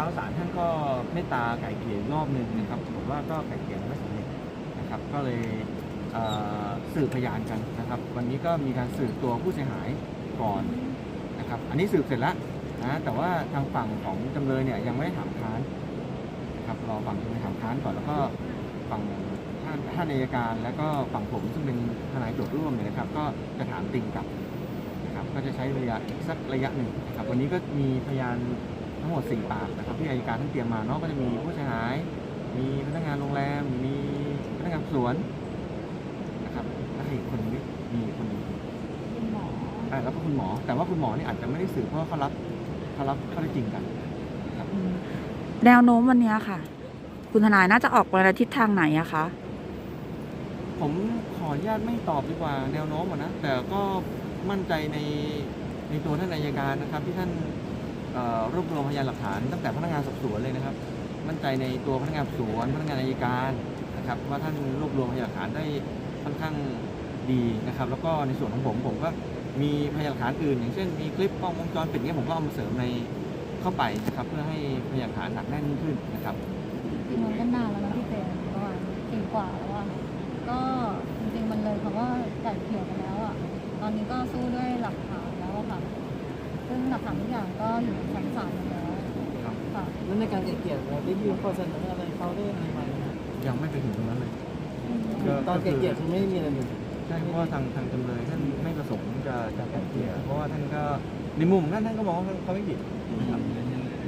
าศาลท่านก็เมตตาไก่เกลี่ยรอบหนึ่งนะครับผมว่าก็ไก่เกลี่ยไม่สำเร็จนะครับก็เลยเสืบพยานกันนะครับ วันนี้ก็มีการสืบตัวผู้เสียหายก่อนนะครับอันนี้สืบเสร็จแล้วนะแต่ว่าทางฝั่งของจำเลยเนี่ยยังไม่ได้ถามค้านนะครับรอฝั่งจำเลยถามค้านก่อนแล้วก็ฝั่งท่านท่านอัยการ แล้วก็ฝั่งผมซึ่งเป็นทนายโจทย์ร่วมเนี่ยนะครับ ก็จะถามติงกลับนะครับก็จะใช้ระยะอีกสักระยะหนึ่งนะครับวันนี้ก็มีพยาน ทั้งหมด 4 ปากนะครับที่อายการท่านเตรียมมาเนาะก็จะมีผู้เสียหาย มีพนักงานโรงแรม มีพนักงานสวนนะครับแล้วใครอีกคนนึงมีอีกคนหนึงคุณหมออ่าแล้วก็คุณหมอ แต่ว่าคุณหมอนี่อาจจะไม่ได้สืบเพราะว่าเขารับเขารับข้อได้จริงกันนะครับแนวโน้มวันเนี้ยค่ะ คุณทนายน่าจะออกไปในทิศทางไหนอะคะผมขออนุญาตไม่ตอบดีกว่าแนวโน้มอะนะแต่ก็มั่นใจในในตัวท่านอัยการนะครับ ที่ท่านเอ่อ รวบรวมพยานหลักฐานตั้งแต่พนักงานสอบสวนเลยนะครับ มั่นใจในตัวพนักงานสอบสวน พนักงานอัยการนะครับ ว่าท่านรวบรวมพยานหลักฐานได้ค่อนข้างดีนะครับ แล้วก็ในส่วนของผมผมก็มีพยานหลักฐานอื่น อย่างเช่นมีคลิปกล้องวงจรปิดเนี้ยผมก็เอามาเสริมในเข้าไปนะครับ เพื่อให้พยานหลักฐานหนักแน่นขึ้นนะครับ จริงๆมันก็นานแล้วนะพี่เจมส์ประมาณปีกว่าแล้วอะก็จริงๆมันเลยคำว่าไก่เกลี่ยกันแล้วอะตอนนี้ก็สู้ด้วยหลักฐานแล้วอะค่ะ ซึ่งห ลักฐานทุกอย่างก็อยู่ในชั้นศาลหมดแล้วครับค่ะ แล้วในการไกล่เกลี่ยเราได้ยื่นข้อเสนออะไรเขาได้อะไรไหมยังไม่ไปถึงตรงนั้นเลยก็ตอนไกล่เกลี่ยคือไม่ได้มีอะไรเลยใช่เพราะว่าทางทางจำเลยท่านไม่ประสงค์จะจะไกล่เกลี่ยเพราะว่าท่านก็ในมุมของท่านท่านก็มองว่าเขาไม่ผิดนะครับ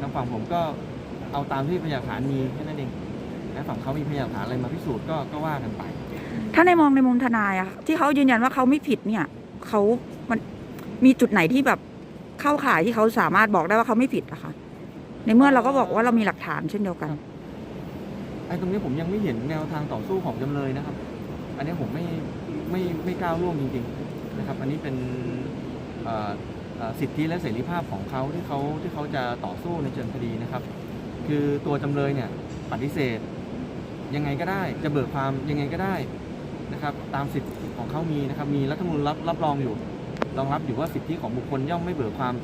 ทางฝั่งผมก็เอาตามที่พยานหลักฐานมีแค่นั้นเองและฝั่งเขามีพยานหลักฐานอะไรมาพิสูจน์ก็ก็ว่ากันไป ถ้าในมองในมุมทนายอะที่เขายืนยันว่าเขาไม่ผิดเนี่ยเขามันมีจุดไหนที่แบบ เข้าข่ายที่เขาสามารถบอกได้ว่าเขาไม่ผิดอะคะในเมื่อเราก็บอกว่าเรามีหลักฐานเช่นเดียวกัน ไอ้ตรงนี้ผมยังไม่เห็นแนวทางต่อสู้ของจำเลยนะครับ อันนี้ผมไม่ไม่ไม่ก้าวล่วงจริงๆนะครับ อันนี้เป็นอ่อเอ่อสิทธิและเสรีภาพของเขาที่เขาที่เขาจะต่อสู้ในเชิงคดีนะครับ คือตัวจำเลยเนี่ยปฏิเสธยังไงก็ได้จะเบิกความยังไงก็ได้นะครับ ตามสิทธิของเขามีนะครับ มีรัฐมนูญรับรับรองอยู่ รองรับอยู่ว่าสิทธิของบุคคลย่อมไม่เบิกความ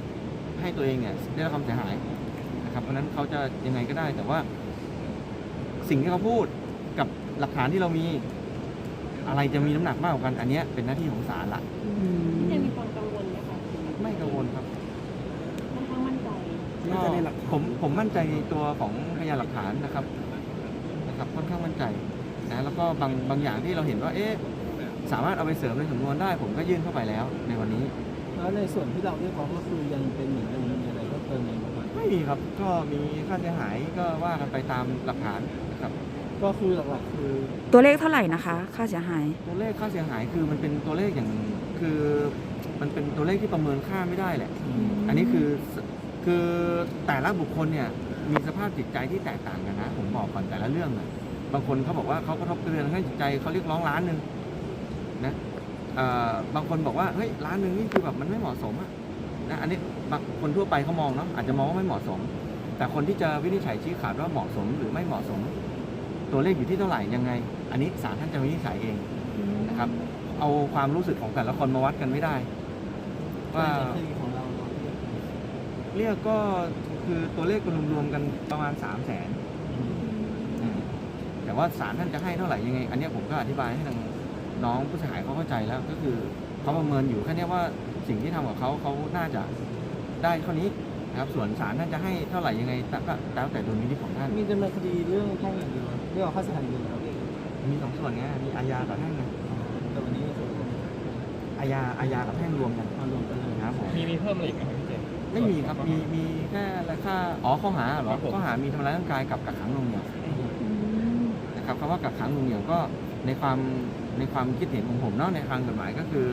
ให้ตัวเองเนี่ยได้รับความเสียหายนะครับ เพราะฉะนั้นเขาจะยังไงก็ได้ แต่ว่า สิ่งที่เขาพูดกับหลักฐานที่เรามี อะไรจะมีน้ำหนักมากกว่ากัน อันเนี้ยเป็นหน้าที่ของศาลละพี่เจมส์มีความกังวลไหมคะไม่กังวลครับ ค่อนข้างมั่นใจก็ผมผมมั่นใจในตัวของพยานหลักฐานนะครับนะครับ ค่อนข้างมั่นใจนะแล้วก็บางบางอย่างที่เราเห็นว่า เอ๊ะ สามารถเอาไปเสริมในสำนวนได้ ผมก็ยื่นเข้าไปแล้วในวันนี้ แล้วในส่วนที่เราเรียกร้องก็คือยังเป็นเหมือนเดิมมีอะไรก็เติมในประมาณไม่มีครับก็มีค่าเสียหายก็ว่ากันไปตามหลักฐานนะครับ ก็คือหลักๆคือตัวเลขเท่าไหร่นะคะ ค่าเสียหาย ตัวเลขค่าเสียหายคือมันเป็นตัวเลขอย่างคือมันเป็นตัวเลขที่ประเมินค่าไม่ได้แหละ อันนี้คือคือแต่ละบุคคลเนี่ยมีสภาพจิตใจที่แตกต่างกันนะ ผมบอกก่อนแต่ละเรื่องนะบางคนเขาบอกว่าเขากระทบกระเทือนให้จิตใจเขาเรียกร้องล้านหนึ่ง นะเอ่อบางคนบอกว่าเฮ้ยล้านหนึ่งนี่คือแบบมันไม่เหมาะสมอะนะอันนี้บางคนทั่วไปเขามองเนาะอาจจะมองว่าไม่เหมาะสม แต่คนที่จะวินิจฉัยชี้ขาดว่าเหมาะสมหรือไม่เหมาะสม ตัวเลขอยู่ที่เท่าไหร่ยังไง อันนี้ศาลท่านจะวินิจฉัยเองนะครับ เอาความรู้สึกของแต่ละคนมาวัดกันไม่ได้ ว่าคดีของเราเราเรียกก็คือตัวเลขก็รวมๆกันประมาณ3 0 0แสนแต่ว่าศาลท่านจะให้เท่าไหร่ยังไง อันเนี้ยผมก็อธิบายให้ทาง น้องผู้เสียหายเขาเข้าใจแล้วก็คือเขาประเมินอยู่แค่นี้ว่าสิ่งที่ทำกับเขาเขาน่าจะได้เท่านี้นะครับส่วนศาลท่านจะให้เท่าไหร่ยังไงก็แล้วแต่ดุลพินิจของท่านมีดำเนินคดีเรื่องแพ่งอย่างเดียวเรื่องค่าเสียหายอย่างเดียวครับมีสองส่วนไงมีอาญากับแพ่งไงแต่วันนี้อาญาอาญากับแพ่งรวมกันรวมกันเลยนะครับผมมีมีเพิ่มอะไรอีกไหมพี่เจไม่มีครับมีมีแค่อะค่าอ๋อข้อหาเหรอข้อหามีทำร้ายร่างกายกับกักขังหน่วงเหนี่ยวนะครับคำว่ากักขังหน่วงเหนี่ยวก็ ในความในความคิดเห็นของผมเนาะในทางกฎหมายก็คือ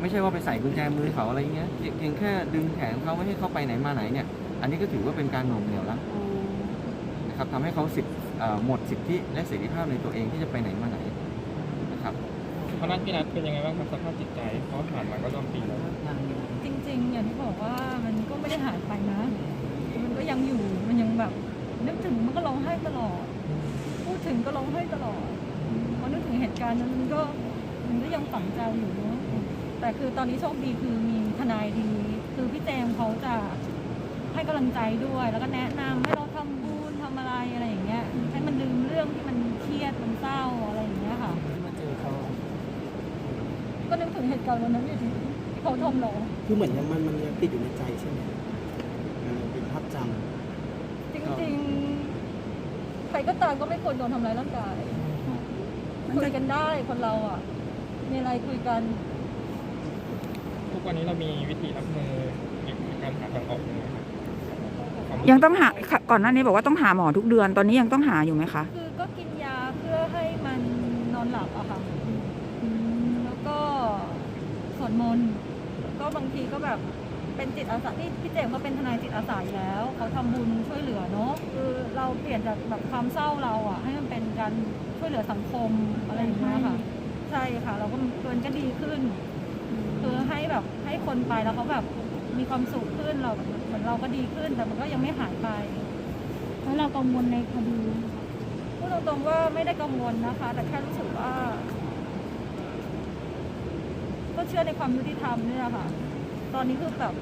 ไม่ใช่ว่าไปใส่กุญแจมือเขาอะไรเงี้ยเพียงเพียงแค่ดึงแขนเขาไม่ให้เขาไปไหนมาไหนเนี่ย อันนี้ก็ถือว่าเป็นการหน่วงเหนี่ยวแล้วนะครับทำให้เขาสิทธิ์เอ่อหมดสิทธิและเสรีภาพในตัวเองที่จะไปไหนมาไหนนะครับพนักพี่นัทเป็นยังไงบ้างครับสภาพจิตใจเพราะผ่านมาก็ร่วมปีแล้วจริง ๆ อย่างที่บอกว่ามันก็ไม่ได้หายไปนะมันก็ยังอยู่มันยังแบบนึกถึงมันก็ร้องไห้ตลอด พูดถึงก็ร้องไห้ตลอดพอนึกถึง เหตุการณ์นั้นมันก็มันก็ยังฝังใจอยู่เนาะแต่คือตอนนี้โชคดีคือมีทนายดี คือพี่แจมเขาจะให้กำลังใจด้วย แล้วก็แนะนำให้เราทำบุญทำอะไรอะไรอย่างเงี้ย ให้มันลืมเรื่องที่มันเครียดมันเศร้าอะไรอย่างเงี้ยค่ะมาเจอเขาก็นึกถึงเหตุการณ์วันนั้นอยู่ดีที่เขาทำเรา คือเหมือนยังมันมันยังติดอยู่ในใจใช่ไหมมันยังเป็นภาพจจริงๆ ใครก็ตามก็ไม่ควรโดนทำร้ายร่างกาย คุยกันได้คนเราอะ มีอะไรคุยกัน ทุกวันนี้เรามีวิธีรับมือในการหาทางออกยังไงครับความรู้สึกยังต้องหาก่อนหน้านี้บอกว่าต้องหาหมอทุกเดือนตอนนี้ยังต้องหาอยู่ไหมคะ คือก็กินยาเพื่อให้มันนอนหลับอะค่ะอืมแล้วก็สวดมนต์ก็บางทีก็แบบเป็นจิตอาสาที่พี่เจมส์ก็เป็นทนายจิตอาสาอยู่แล้วเขาทำบุญช่วยเหลือเนาะคือเราเปลี่ยนจากแบบความเศร้าเราอะให้มันเป็นการ ช่วยเหลือสังคมอะไรอย่างเงี้ยค่ะ ใช่ค่ะ เราก็มันก็ดีขึ้น คือให้แบบให้คนไปแล้วเขาแบบมีความสุขขึ้นเราเหมือนเราก็ดีขึ้น แต่มันก็ยังไม่หายไป แล้วเรากังวลในคดีพูดตรงๆว่าไม่ได้กังวลนะคะ แต่แค่รู้สึกว่า ก็เชื่อในความยุติธรรมเนี่ยค่ะ ตอนนี้คือแบบ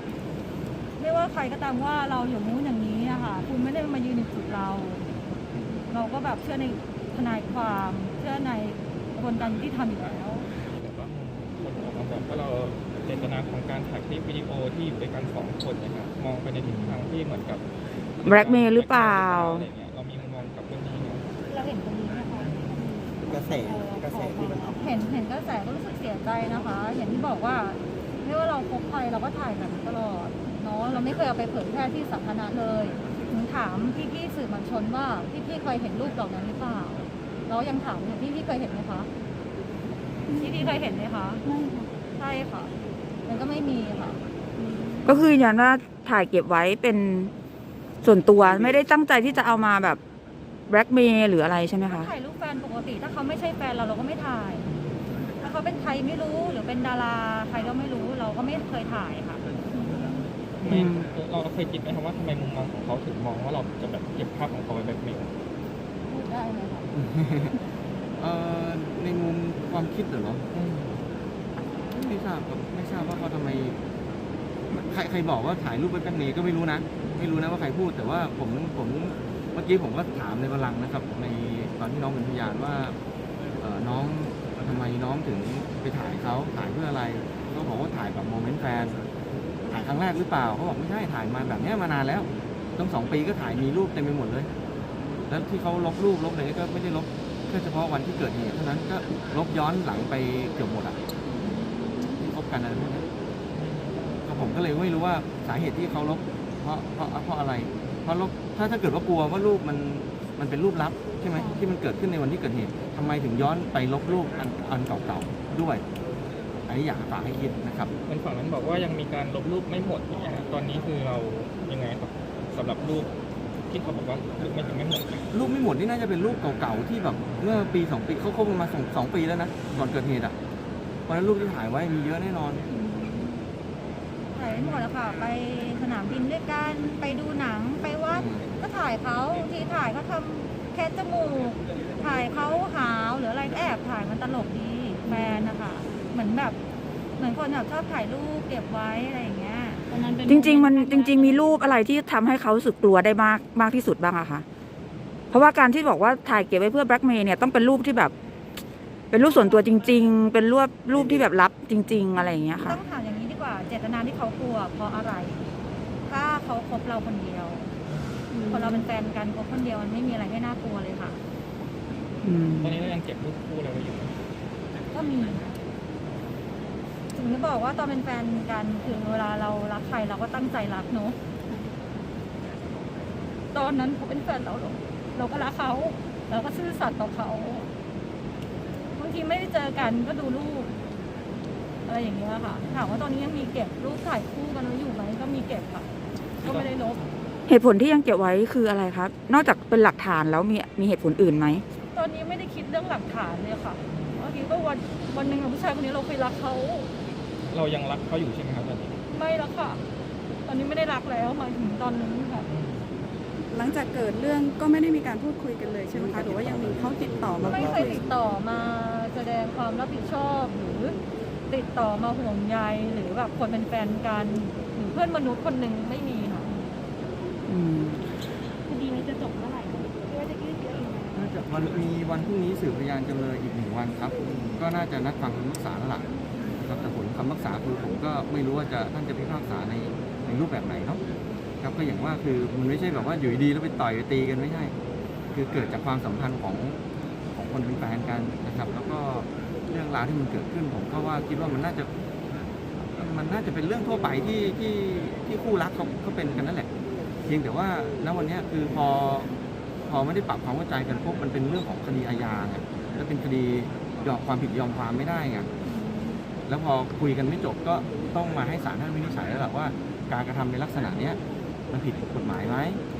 ไม่ว่าใครก็ตามว่าเราอย่างนู้นอย่างนี้อะค่ะ คุณไม่ได้มายืนในจุดเรา เราก็แบบเชื่อใน ทนายความเชื่อในกระบวนการยุติธรรมอยู่แล้วแต่ว่าคนออกมาบอกว่าเราเจตนาของการถ่ายคลิปวิดีโอที่อยู่ด้วยกันสองคนเนะครับมองไปในทิศทางที่เหมือนกับ Blackmail หรือเปล่า อะไรเงี้ยเรามีมุมมองกับเรื่องนี้ไหมเราเห็นตรงนี้นะคะำกระแสกระแสที่มันออกเห็นเห็นกระแสก็รู้สึกเสียใจนะคะ อย่างที่บอกว่าไม่ว่าเราคบใครเราก็ถ่ายแบบนี้ตลอดเนาะเราไม่เคยเอาไปเผยแพร่ที่สาธารณะเลยถึงถามพี่ๆสื่อมวลชนว่าพี่ๆเคยเห็นรูปเหล่านั้นหรือเปล่า เรายังถามเนี่ยพี่ๆเคยเห็นไหมคะพี่ๆเคยเห็นไหมคะไม่ค่ะใช่ค่ะ มันก็ไม่มีค่ะ ก็คือยืนยันว่าถ่ายเก็บไว้เป็นส่วนตัวไม่ได้ตั้งใจที่จะเอามาแบบแบล็กเมย์หรืออะไรใช่ไหมคะ ถ่ายรูปแฟนปกติ ถ้าเขาไม่ใช่แฟนเราเราก็ไม่ถ่าย ถ้าเขาเป็นใครไม่รู้หรือเป็นดาราใครก็ไม่รู้เราก็ไม่เคยถ่ายค่ะ อืม เราเคยคิดไหมครับว่าทำไมมุมมองของเขาถึงมองว่าเราจะแบบเก็บภาพของเขาไว้แบบนี้พูดได้ไหมคะ เอ่อในมุมความคิดเหรอไม่ทราบครับไม่ทราบว่าเขาทำไมใครใครบอกว่าถ่ายรูปไว้แป๊บนี้ก็ไม่รู้นะ ไม่รู้นะว่าใครพูด แต่ว่าผมผมเมื่อกี้ผมก็ถามในบลังนะครับ ในตอนที่น้องเป็นพยานว่าน้องทำไมน้องถึงไปถ่ายเขาถ่ายเพื่ออะไรเขาบอกว่าถ่ายแบบโมเมนต์แฟนถ่ายครั้งแรกหรือเปล่าเขาบอกไม่ใช่ถ่ายมาแบบนี้มานานแล้วตั้งสองปีก็ถ่ายมีรูปเต็มไปหมดเลย แล้วที่เขาลบรูปลบอะไรก็ไม่ได้ลบแค่เฉพาะวันที่เกิดเหตุเท่านั้นก็ลบย้อนหลังไปเกือบหมดอะที่คบกันอะไรพวกนี้ก็ผมก็เลยไม่รู้ว่าสาเหตุที่เขาลบเพราะเพราะเพราะอะไร เพราะลบถ้าถ้าเกิดว่ากลัวว่ารูปมันมันเป็นรูปลับใช่ไหมที่มันเกิดขึ้นในวันที่เกิดเหตุทำไมถึงย้อนไปลบรูปอันอันเก่าๆด้วยอันนี้อยากฝากให้คิดนะครับเหมันฝั่งนั้นบอกว่ายังมีการลบรูปไม่หมดอย่างเงี้ยฮะตอนนี้คือเรายังไงครับสำหรับรูป ที่เขาบอกว่ารูปไม่ยังไม่หมดรูปไม่หมดนี่น่าจะเป็นรูปเก่าๆที่แบบเมื่อปีสองปีเขาคบกันมาสองสองปีแล้วนะก่อนเกิดเหตุอะเพราะฉะนั้นรูปที่ถ่ายไว้มีเยอะแน่นอน ถ่ายไม่หมดแล้วค่ะ ไปสนามบินด้วยกันไปดูหนังไปวัดก็ถ่ายเขาบางทีถ่ายเขาทำแค่จมูก ถ่ายเขาหาวหรืออะไรก็แอบถ่ายมันตลกดีแฟนนะคะเหมือนแบบ เหมือนคนแบบชอบถ่ายรูปเก็บไว้อะไรอย่างเงี้ย ตอนนั้นเป็นจริง ๆ มันจริง ๆ มีรูปอะไรที่ทำให้เขารู้สึกกลัวได้มากมากที่สุดบ้างอะคะเพราะว่าการที่บอกว่าถ่ายเก็บไว้เพื่อแบล็กเมย์เนี่ยต้องเป็นรูปที่แบบ เป็นรูปส่วนตัวจริง ๆ เป็นรูปรูปที่แบบลับจริง ๆ อะไรอย่างเงี้ยค่ะ ต้องถามอย่างนี้ดีกว่า เจตนาที่เขากลัวเพราะอะไร ถ้าเขาคบเราคนเดียวคนเราเป็นแฟนกันคบคนเดียวมันไม่มีอะไรให้น่ากลัวเลยค่ะ อืม ตอนนี้เรายังเก็บรูปคู่อะไรไว้อยู่ไหมก็มี ถึงจะบอกว่าตอนเป็นแฟนกันคือเวลาเรารักใครเราก็ตั้งใจรักเนอะตอนนั้นเขาเป็นแฟนเราเราเราก็รักเขาเราก็ซื่อสัตย์ต่อเขาบางทีไม่ได้เจอกันก็ดูรูปอะไรอย่างเงี้ยค่ะถามว่าตอนนี้ยังมีเก็บรูปถ่ายคู่กันไว้อยู่ไหมก็มีเก็บค่ะ ก็ไม่ได้ลบเหตุผลที่ยังเก็บไว้คืออะไรครับ นอกจากเป็นหลักฐานแล้วมีมีเหตุผลอื่นไหม ตอนนี้ไม่ได้คิดเรื่องหลักฐานเลยค่ะบางทีก็วันวันหนึ่งกับผู้ชายคนนี้เราเคยรักเขา เรายังรักเขาอยู่ใช่ไหมครับตอนนี้ไม่รักค่ะ ตอนนี้ไม่ได้รักแล้วมาถึงตอนนี้ค่ะ หลังจากเกิดเรื่องก็ไม่ได้มีการพูดคุยกันเลยใช่ไหมคะ หรือว่ายังมีเขาติดต่อมาไม่เคยติดต่อมาแสดงความรับผิดชอบหรือติดต่อมาห่วงใยหรือแบบคนเป็นแฟนกันหรือเพื่อนมนุษย์คนหนึ่งไม่มีค่ะคดีนี้จะจบเมื่อไหร่คะคิดว่าจะยืดเยอะอกไหมน่าจะวันมีวันพรุ่งนี้สืบพยานจำเลยอีกหนึ่งวันครับ ก็น่าจะนัดฟังคำพิพากษาแล้วล่ะ ครับแต่ผลคำพิพากษาคือผมก็ไม่รู้ว่าจะท่านจะพิพากษาในในรูปแบบไหนเนาะครับก็อย่างว่าคือมันไม่ใช่แบบว่าอยู่ดีๆแล้วไปต่อยไปตีกันไม่ใช่ คือเกิดจากความสัมพันธ์ของของคนเป็นแฟนกันนะครับ แล้วก็เรื่องราวที่มันเกิดขึ้นผมก็ว่าคิดว่ามันน่าจะ มันน่าจะเป็นเรื่องทั่วไปที่ที่ที่คู่รักเขาเขาเป็นกันนั่นแหละ เพียงแต่ว่าณวันนี้คือพอพอไม่ได้ปรับความเข้าใจกันพวกมันเป็นเรื่องของคดีอาญาไงแล้วเป็นคดียอมความผิดยอมความไม่ได้ไง แล้วพอคุยกันไม่จบก็ต้องมาให้ศาลท่านวินิจฉัยแล้วแหละว่า การกระทำในลักษณะเนี้ยมันผิดกฎหมายไหม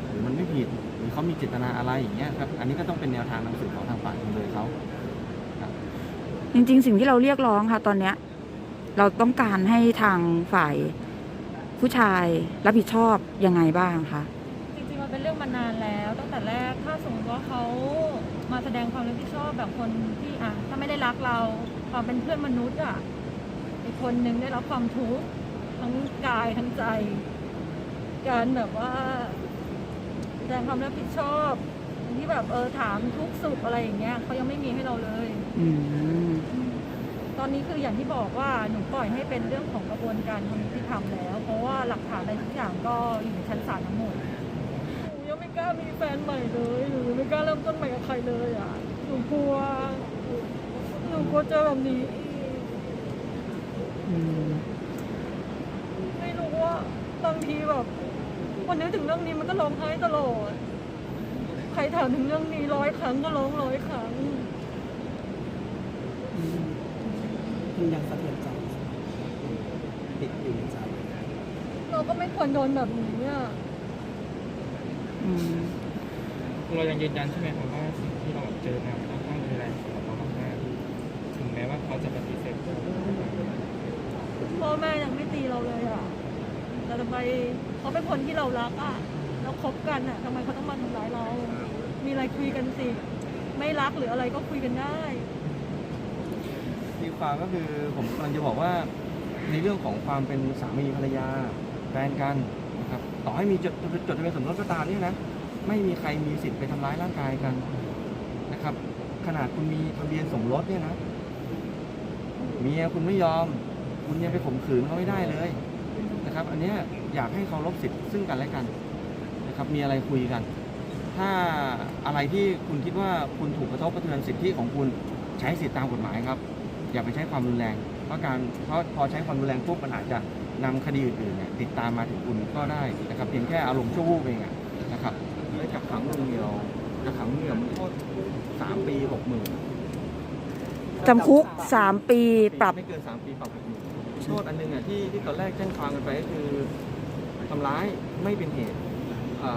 หรือมันไม่ผิดหรือเขามีเจตนาอะไรอย่างเงี้ยครับอันนี้ก็ต้องเป็นแนวทางนำสืบของทางฝ่ายจำเลยเขาจริง ๆ สิ่งที่เราเรียกร้องค่ะ ตอนเนี้ยเราต้องการให้ทางฝ่ายผู้ชายรับผิดชอบยังไงบ้างคะจริงๆมันเป็นเรื่องมานานแล้วตั้งแต่แรกถ้าสมมติว่าเขามาแสดงความรับผิดชอบแบบคนที่อะถ้าไม่ได้รักเราความเป็นเพื่อนมนุษย์อะ อีกคนนึงได้รับความทุกข์ทั้งกายทั้งใจ การแบบว่าแสดงความรับผิดชอบที่แบบเออถามทุกข์สุขอะไรอย่างเงี้ยเขายังไม่มีให้เราเลย อืมตอนนี้คืออย่างที่บอกว่าหนูปล่อยให้เป็นเรื่องของกระบวนการทางยุติธรรมแล้ว เพราะว่าหลักฐานอะไรทุกอย่างก็อยู่ในชั้นศาลทั้งหมดหนูยังไม่กล้ามีแฟนใหม่เลยหนูยังไม่กล้าเริ่มต้นใหม่กับใครเลยอะหนูกลัวหนูกลัวเจอแบบนี้อีกอืม ไม่รู้ว่าบางทีแบบวันนึกถึงเรื่องนี้มันก็ร้องไห้ตลอด ใครถามถึงเรื่องนี้ร้อยครั้งก็ร้องร้อยครั้งมันยังสะเทือนใจติดอยู่ในใจเราก็ไม่ควรโดนแบบนี้อะอืมเรายังยืนยันใช่ไหมครับว่าสิ่งที่เราเจอมาค่อนข้างรุนแรงสำหรับเรามากๆถึงแม้ว่าเขาจะปฏิเสธ พ่อแม่ยังไม่ตีเราเลยอะแต่ทำไมเขาเป็นคนที่เรารักอะเราคบกันอะทำไมเขาต้องมาทำร้ายเรา มีอะไรคุยกันสิ ไม่รักหรืออะไรก็คุยกันได้ทีความก็คือผมกำลังจะบอกว่า ในเรื่องของความเป็นสามีภรรยาแฟนกันนะครับต่อให้มีจดจดทะเบียนสมรสก็ตามเนี่ยนะไม่มีใครมีสิทธิ์ไปทำร้ายร่างกายกันนะครับ ขนาดคุณมีทะเบียนสมรสเนี่ยนะเมียคุณไม่ยอม คุณยังไปข่มขืนเขาไม่ได้เลยนะครับ อันเนี้ยอยากให้เคารพสิทธิ์ซึ่งกันและกันนะครับ มีอะไรคุยกัน ถ้าอะไรที่คุณคิดว่าคุณถูกกระทบกระเทือนสิทธิของคุณใช้สิทธิตามกฎหมายครับ อย่าไปใช้ความรุนแรง เพราะการเพราะพอใช้ความรุนแรงปุ๊บมันอาจจะนำคดีอื่นๆเนี่ยติดตามมาถึงคุณก็ได้นะครับเพียงแค่อารมณ์ชั่ววูบเองอะนะครับได้จับขังหนึ่งเดียวจะขังเหนี่ยวมันโทษสามปีหกหมื่นจำคุกสามปีปรับไม่เกินสามปีปรับหกหมื่น โทษอันหนึงอะที่ที่ตอนแรกแจ้งความกันไปก็คือทำร้ายไม่เป็นเหตุ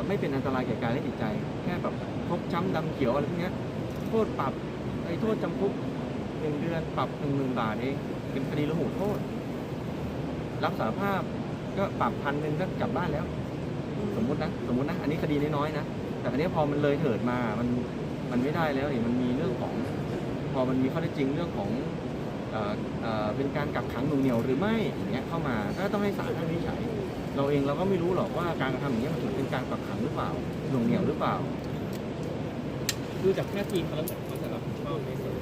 ไม่เป็นอันตรายแก่กายและจิตใจ แค่แบบฟกช้ำดำเขียวอะไรพวกเนี้ยโทษปรับไอ้โทษจำคุกหนึ่งเดือนปรับหนึ่งหมื่นบาทเองเป็นคดีละหูโทษ รับสารภาพก็ปรับพันหนึ่งก็กลับบ้านแล้ว สมมุตินะสมมุตินะ อันนี้คดีน้อยๆนะแต่อันนี้พอมันเลยเถิดมามันมันไม่ได้แล้วนี่มันมีเรื่องของ พอมันมีข้อเท็จจริงเรื่องของ เอ่อเอ่อเป็นการกักขังหน่วงเหนียวหรือไม่อย่างเงี้ยเข้ามาก็ต้องให้ศาลท่านวินิจฉัยเราเองเราก็ไม่รู้หรอกว่าการกระทำอย่างเงี้ยมันถือเป็นการกักขังหรือเปล่าหน่วงเหนียวหรือเปล่า ดูจากแค่ทีมเขาแล้วเหมือนเขาจะรับผิดชอบในส่วน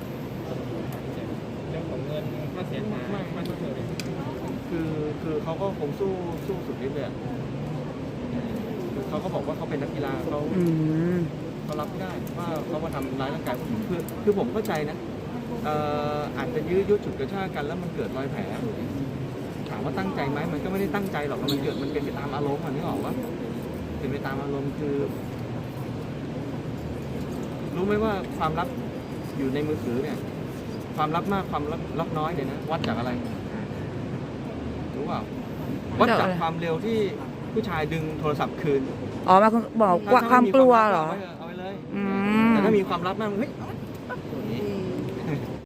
เรื่องของเงินค่าเสียหายไม่ไม่ค่าชดเชยคือคือเขาก็คงสู้สู้สุดฤทธิ์เลยอะคือเขาก็บอกว่าเขาเป็นนักกีฬาเขาอืมเขารับไม่ได้ว่าเขามาทำร้ายร่างกายผู้หญิงคือคือผมเข้าใจนะ เอ่ออาจจะยื้อยุดฉุดกระชากกันแล้วมันเกิดรอยแผลถามว่าตั้งใจไหมมันก็ไม่ได้ตั้งใจหรอกมันเกิดมันเป็นไปตามอารมณ์มันนึกออกว่าเป็นไปตามอารมณ์คือ รู้ไหมว่าความลับอยู่ในมือถือเนี่ย ความลับมากความลับลับน้อยเนี่ยนะวัดจากอะไรรู้เปล่าวัดจากความเร็วที่ผู้ชายดึงโทรศัพท์คืนอ๋อมาบอกว่าความกลัวเหรอ เอาไว้เลย อืม แต่ถ้ามีความลับมากเฮ้ยเอา